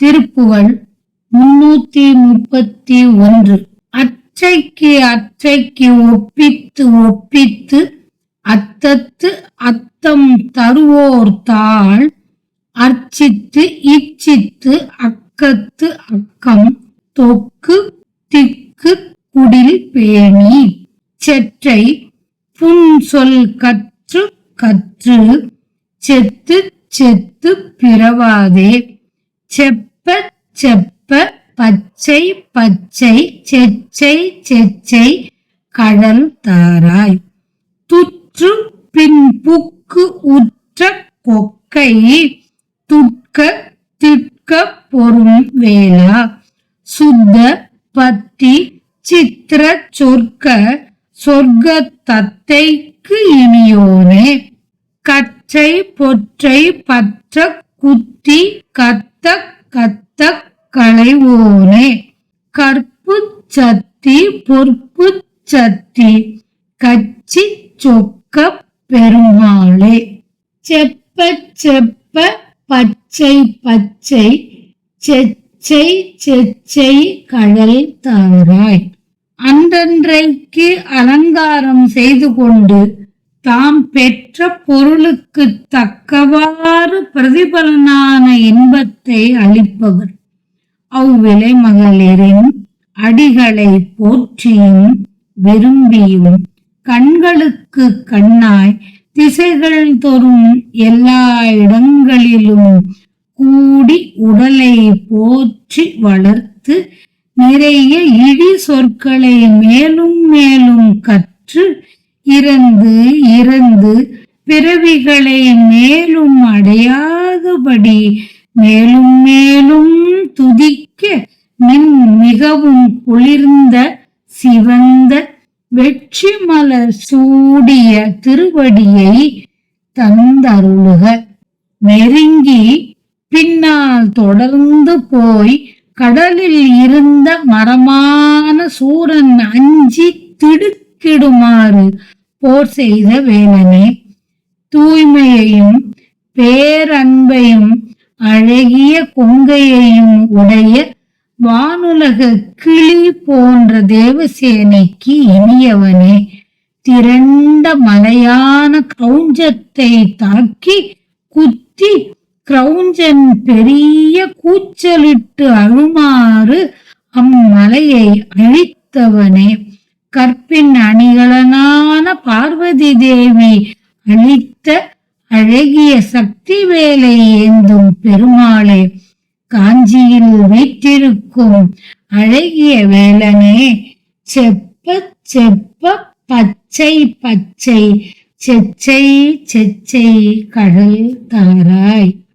திருப்புகழ் முன்னூத்தி முப்பத்தி ஒன்று. அச்சைக்கு அச்சைக்கு ஒப்பித்து ஒப்பித்து அத்தத்து அத்தம் தருவோர் தாள் அர்ச்சித்து இச்சித்து அக்கத்து அக்கம் தொக்கு திக்கு குடில் பேணி. செற்றை புன் சொல் கற்று கற்று செத்து செத்து பிறவாதே. செப்ப செப்ப பச்சை பச்சை செச்சை செச்சை கடல் தாராய். துற்று பின்புக்கு உற்ற கொக்கை. துட்க திட்க பொருள் வேளா. சுத்த பத்தி சித்திர சொற்க சொர்க்க தத்தைக்கு இனியோனே. கற்றை பொற்றை பற்ற குத்தி கத்த கத்த களைவோனே. கற்பு சத்தி பொற்பு சத்தி கச்சி சொக்க பெருமாளே. செப்ப செப்ப பச்சை பச்சை செச்சை செச்சை கடல் தாராய். அன்றன்றைக்கு அலங்காரம் செய்து கொண்டு தாம் பெற்ற பொருளுக்கு தக்கவாறு பிரதிபலனான இன்பத்தை அளிப்பவர். அவ்விலை மகளிரின் அடிகளை போற்றியும் விரும்பியும் கண்களுக்கு கண்ணாய் திசைகள் தோறும் எல்லா இடங்களிலும் கூடி உடலை போற்றி வளர்த்து நிறைய இடி சொற்களை மேலும் மேலும் கற்று இறந்து இறந்து பிறவிகளை மேலும் அடையாதபடி மேலும் மேலும் துதிக்க நின் மிகவும் குளிர்ந்த சிவந்த வெற்றி மலர் சூடிய திருவடியை தந்தருளுக. நெருங்கி பின்னால் தொடர்ந்து போய் கடலில் இருந்த மரமான சூரன் அஞ்சி திடுக்கிடுமாறு போர் செய்த வேலனே. தூய்மையையும் பேரன்பையும் அழகிய கொங்கையையும் உடைய வானுலக கிளி போன்ற தேவசேனைக்கு இனியவனே. திரண்ட மலையான கிரௌஞ்சத்தை தாக்கி குத்தி கிரௌஞ்சன் பெரிய கூச்சலிட்டு அழுமாறு அம்மலையை அழித்தவனே. கற்பின் அணிகலனான பார்வதி தேவி அளித்த அழகிய சக்தி வேலை ஏந்தும் பெருமாளே. காஞ்சியில் வீற்றிருக்கும் அழகிய வேலனே செப்ப செப்ப பச்சை பச்சை செச்சை செச்சை கடல் தாராய்.